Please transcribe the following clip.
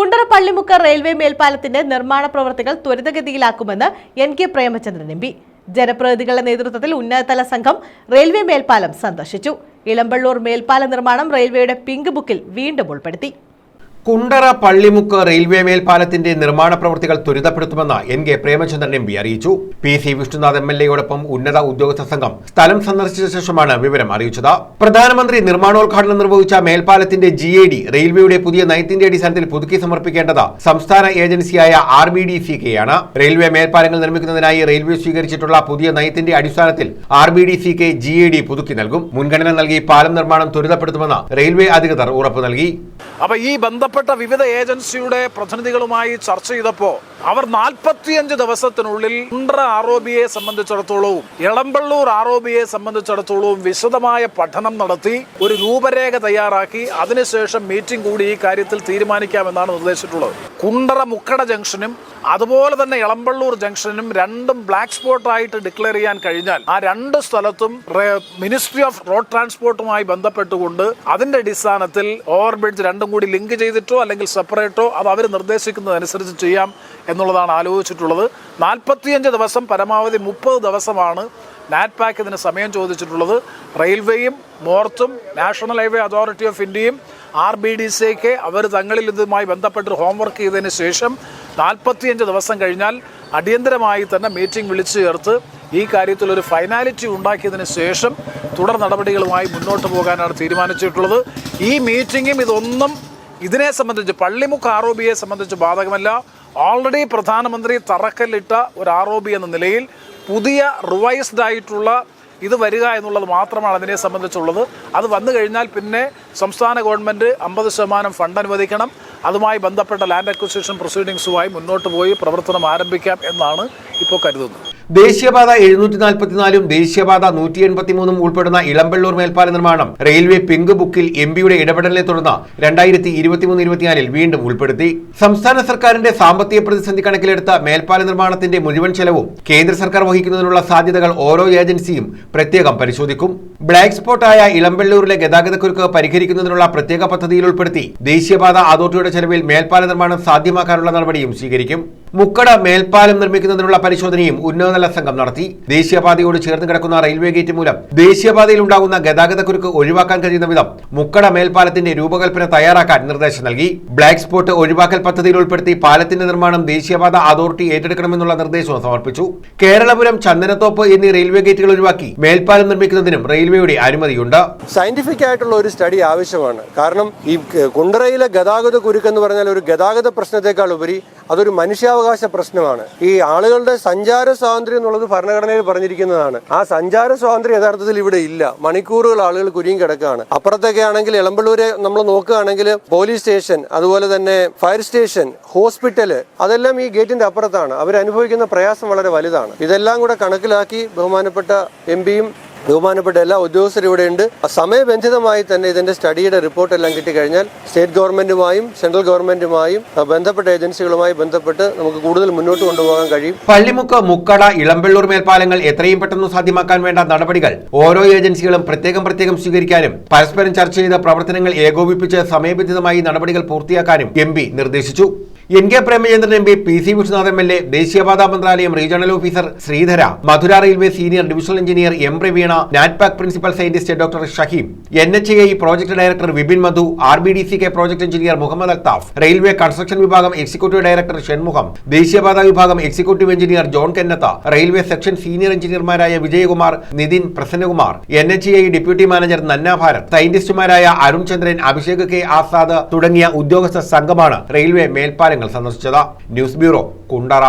Kundara Pallimukku railway മേൽപ്പാലത്തിന്റെ നിർമ്മാണ പ്രവർത്തികൾ ത്വരിതഗതിയിലാക്കുമെന്ന് N K Premachandran M P. ജനപ്രതിനിധികളുടെ നേതൃത്വത്തിൽ ഉന്നതതല സംഘം റെയിൽവേ മേൽപ്പാലം സന്ദർശിച്ചു. ഇളമ്പള്ളൂർ മേൽപ്പാല നിർമ്മാണം റെയിൽവേയുടെ പിങ്ക് ബുക്കിൽ വീണ്ടും ഉൾപ്പെടുത്തി. കുണ്ടറ പള്ളിമുക്ക് റെയിൽവേ മേൽപ്പാലത്തിന്റെ നിർമ്മാണ പ്രവൃത്തികൾ ത്വരിതപ്പെടുത്തുമെന്ന് N K Premachandran M P അറിയിച്ചു. P C Vishnunath M L എയോടൊപ്പം ഉന്നത ഉദ്യോഗസ്ഥ സംഘം സ്ഥലം സന്ദർശിച്ച ശേഷമാണ് വിവരം അറിയിച്ചത്. പ്രധാനമന്ത്രി നിർമ്മാണോദ്ഘാടനം നിർവഹിച്ച മേൽപ്പാലത്തിന്റെ ജി എ ഡി റെയിൽവേയുടെ പുതിയ നയത്തിന്റെ അടിസ്ഥാനത്തിൽ പുതുക്കി സമർപ്പിക്കേണ്ടത് സംസ്ഥാന ഏജൻസിയായ ആർ ബി ഡി സി കെയാണ് റെയിൽവേ മേൽപ്പാലങ്ങൾ നിർമ്മിക്കുന്നതിനായി റെയിൽവേ സ്വീകരിച്ചിട്ടുള്ള പുതിയ നയത്തിന്റെ അടിസ്ഥാനത്തിൽ R B D C K G A D പുതുക്കി നൽകും. മുൻഗണന നൽകി പാലം നിർമ്മാണം ത്വരിതപ്പെടുത്തുമെന്ന് റെയിൽവേ അധികൃതർ ഉറപ്പു നൽകി. അപ്പൊ ഈ ബന്ധപ്പെട്ട വിവിധ ഏജൻസിയുടെ പ്രതിനിധികളുമായി ചർച്ച ചെയ്തപ്പോൾ അവർ നാൽപ്പത്തിയഞ്ച് ദിവസത്തിനുള്ളിൽ കുണ്ട്ര ആർ ഒ ബിയെ സംബന്ധിച്ചിടത്തോളവും ഇളമ്പള്ളൂർ ആർ ഒ ബിയെ സംബന്ധിച്ചിടത്തോളവും വിശദമായ പഠനം നടത്തി ഒരു രൂപരേഖ തയ്യാറാക്കി അതിനുശേഷം മീറ്റിംഗ് കൂടി ഈ കാര്യത്തിൽ തീരുമാനിക്കാമെന്നാണ് നിർദ്ദേശിച്ചിട്ടുള്ളത്. കുണ്ടറ മുക്കട ജംഗ്ഷനും അതുപോലെ തന്നെ ഇളമ്പള്ളൂർ ജംഗ്ഷനും രണ്ടും ബ്ലാക്ക് സ്പോട്ടായിട്ട് ഡിക്ലെയർ ചെയ്യാൻ കഴിഞ്ഞാൽ ആ രണ്ട് സ്ഥലത്തും മിനിസ്ട്രി ഓഫ് റോഡ് ട്രാൻസ്പോർട്ടുമായി ബന്ധപ്പെട്ടുകൊണ്ട് അതിന്റെ അടിസ്ഥാനത്തിൽ ഓവർ ബ്രിഡ്ജ് രണ്ടും കൂടി ലിങ്ക് ചെയ്തിട്ടോ അല്ലെങ്കിൽ സെപ്പറേറ്റോ അത് അവർ നിർദ്ദേശിക്കുന്നതനുസരിച്ച് ചെയ്യാം. എന്നുള്ളതാണ് ആലോചിച്ചിട്ടുള്ളത്. നാൽപ്പത്തിയഞ്ച് ദിവസം പരമാവധി മുപ്പത് ദിവസമാണ് നാറ്റ് പാക്ക് ഇതിന് സമയം ചോദിച്ചിട്ടുള്ളത്. റെയിൽവേയും മോർത്തും നാഷണൽ ഹൈവേ അതോറിറ്റി ഓഫ് ഇന്ത്യയും ആർ ബി ഡി സിക്ക് അവർ തങ്ങളിൽ ഇതുമായി ബന്ധപ്പെട്ട് ഹോംവർക്ക് ചെയ്തതിന് ശേഷം നാൽപ്പത്തിയഞ്ച് ദിവസം കഴിഞ്ഞാൽ അടിയന്തരമായി തന്നെ മീറ്റിംഗ് വിളിച്ചു ചേർത്ത് ഈ കാര്യത്തിൽ ഒരു ഫൈനാലിറ്റി ഉണ്ടാക്കിയതിന് ശേഷം തുടർ നടപടികളുമായി മുന്നോട്ട് പോകാനാണ് തീരുമാനിച്ചിട്ടുള്ളത്. ഈ മീറ്റിംഗും ഇതൊന്നും ഇതിനെ സംബന്ധിച്ച് പള്ളിമുക്ക് ആർ ഒ ബിയെ സംബന്ധിച്ച് ബാധകമല്ല. ഓൾറെഡി പ്രധാനമന്ത്രി തറക്കല്ലിട്ട ഒരു ബി എന്ന നിലയിൽ പുതിയ റിവൈസ്ഡ് ആയിട്ടുള്ള ഇത് വരിക എന്നുള്ളത് മാത്രമാണ് അതിനെ സംബന്ധിച്ചുള്ളത്. അത് വന്നു കഴിഞ്ഞാൽ പിന്നെ സംസ്ഥാന ഗവൺമെന്റ് അമ്പത് ശതമാനം ഫണ്ട് അനുവദിക്കണം. അതുമായി ബന്ധപ്പെട്ട ലാൻഡ് അക്വിസിഷൻ പ്രൊസീഡിങ്സുമായി മുന്നോട്ട് പോയി പ്രവർത്തനം ആരംഭിക്കാം എന്നാണ് ഇപ്പോൾ കരുതുന്നത്. ദേശീയപാത എഴുന്നൂറ്റി നാൽപ്പത്തിനാലും ദേശീയപാത നൂറ്റി എൺപത്തിമൂന്നും ഉൾപ്പെടുന്ന ഇളമ്പള്ളൂർ മേൽപ്പാല നിർമ്മാണം റെയിൽവേ പിങ്ക് ബുക്കിൽ എം പിയുടെ ഇടപെടലിനെ തുടർന്ന് രണ്ടായിരത്തി ഇരുപത്തിമൂന്ന് ഇരുപത്തിനാലിൽ വീണ്ടും ഉൾപ്പെടുത്തി. സംസ്ഥാന സർക്കാരിന്റെ സാമ്പത്തിക പ്രതിസന്ധി കണക്കിലെടുത്ത മേൽപ്പാല നിർമ്മാണത്തിന്റെ മുഴുവൻ ചെലവും കേന്ദ്ര സർക്കാർ വഹിക്കുന്നതിനുള്ള സാധ്യതകൾ ഓരോ ഏജൻസിയും പ്രത്യേകം പരിശോധിക്കും. ബ്ലാക്ക് സ്പോട്ടായ ഇളമ്പള്ളൂരിലെ ഗതാഗതക്കുരുക്ക് പരിഹരിക്കുന്നതിനുള്ള പ്രത്യേക പദ്ധതിയിൽ ഉൾപ്പെടുത്തി ദേശീയപാത അതോറിറ്റിയുടെ ചെലവിൽ മേൽപ്പാല നിർമ്മാണം സാധ്യമാക്കാനുള്ള നടപടിയും സ്വീകരിക്കും. മുക്കട മേൽപ്പാലം നിർമ്മിക്കുന്നതിനുള്ള പരിശോധനയും ഉന്നതതല സംഘം നടത്തി. ദേശീയപാതയോട് ചേർന്ന് കിടക്കുന്ന റെയിൽവേ ഗേറ്റ് മൂലം ദേശീയപാതയിൽ ഉണ്ടാകുന്ന ഗതാഗതക്കുരുക്ക് ഒഴിവാക്കാൻ കഴിയുന്ന വിധം മുക്കട മേൽപ്പാലത്തിന്റെ രൂപകൽപ്പന തയ്യാറാക്കാൻ നിർദ്ദേശം നൽകി. ബ്ലാക്ക് സ്പോട്ട് ഒഴിവാക്കൽ പദ്ധതിയിൽ ഉൾപ്പെടുത്തി പാലത്തിന്റെ നിർമ്മാണം ദേശീയപാത അതോറിറ്റി ഏറ്റെടുക്കണമെന്നുള്ള നിർദ്ദേശവും സമർപ്പിച്ചു. കേരളപുരം ചന്ദനത്തോപ്പ് എന്നീ റെയിൽവേ ഗേറ്റുകൾ ഒഴിവാക്കി മേൽപ്പാലം നിർമ്മിക്കുന്നതിനും റെയിൽവേയുടെ അനുമതിയുണ്ട്. സയന്റിഫിക് ആയിട്ടുള്ള ഒരു സ്റ്റഡി ആവശ്യമാണ്. കാരണം ഈ കുണ്ടറയിലെ ഗതാഗത കുരുക്കെന്ന് പറഞ്ഞാൽ ഒരു ഗതാഗത പ്രശ്നത്തെക്കാൾ ഉപരി അതൊരു മനുഷ്യാവകാശ പ്രശ്നമാണ്. ഈ ആളുകളുടെ സഞ്ചാര സ്വാതന്ത്ര്യം എന്നുള്ളത് ഭരണഘടനയിൽ പറഞ്ഞിരിക്കുന്നതാണ്. ആ സഞ്ചാര സ്വാതന്ത്ര്യം യഥാർത്ഥത്തിൽ ഇവിടെ ഇല്ല. മണിക്കൂറുകൾ ആളുകൾ കുരിയും കിടക്കുകയാണ്. അപ്പുറത്തൊക്കെ ആണെങ്കിൽ എളമ്പള്ളൂരെ നമ്മൾ നോക്കുകയാണെങ്കിൽ പോലീസ് സ്റ്റേഷൻ അതുപോലെ തന്നെ ഫയർ സ്റ്റേഷൻ ഹോസ്പിറ്റൽ അതെല്ലാം ഈ ഗേറ്റിന്റെ അപ്പുറത്താണ്. അവർ അനുഭവിക്കുന്ന പ്രയാസം വളരെ വലുതാണ്. ഇതെല്ലാം കൂടെ കണക്കിലാക്കി ബഹുമാനപ്പെട്ട എം പിയും ബഹുമാനപ്പെട്ട എല്ലാ ഉദ്യോഗസ്ഥരും ഇവിടെ ഉണ്ട്. സമയബന്ധിതമായി തന്നെ ഇതിന്റെ സ്റ്റഡിയുടെ റിപ്പോർട്ട് എല്ലാം കിട്ടിക്കഴിഞ്ഞാൽ സ്റ്റേറ്റ് ഗവൺമെന്റുമായും സെൻട്രൽ ഗവൺമെന്റുമായും ബന്ധപ്പെട്ട ഏജൻസികളുമായി ബന്ധപ്പെട്ട് നമുക്ക് കൂടുതൽ മുന്നോട്ട് കൊണ്ടുപോകാൻ കഴിയും. പള്ളിമുക്ക് മുക്കട ഇളമ്പള്ളൂർ മേൽപ്പാലങ്ങൾ എത്രയും പെട്ടെന്ന് സാധ്യമാക്കാൻ വേണ്ട നടപടികൾ ഓരോ ഏജൻസികളും പ്രത്യേകം പ്രത്യേകം സ്വീകരിക്കാനും പരസ്പരം ചർച്ച ചെയ്ത പ്രവർത്തനങ്ങൾ ഏകോപിപ്പിച്ച് സമയബന്ധിതമായി നടപടികൾ പൂർത്തിയാക്കാനും എം നിർദ്ദേശിച്ചു. N K Premachandran M P P C Vishwanath M L A ദേശീയപാതാ മന്ത്രാലയം regional officer Sreedhara Madhura railway senior divisional engineer M Praveena NATPAC principal scientist doctor Shaheem N H I project director Vipin Madhu R B D C K project engineer Muhammad Althaf railway construction വിഭാഗം executive director Shanmugham ദേശീയപാതാ വിഭാഗം executive engineer John Kenneth railway section senior എഞ്ചിനീയർമാരായ Vijayakumar Nithin Prasannakumar N H I deputy manager നന്ന ഭാരത് സയന്റിസ്റ്റുമാരായ Arun Chandran Abhishek K Azad തുടങ്ങിയ ഉദ്യോഗസ്ഥ സംഘമാണ് railway മേൽപ്പാലങ്ങൾ സന്ദർശിച്ചത് news bureau Kundara.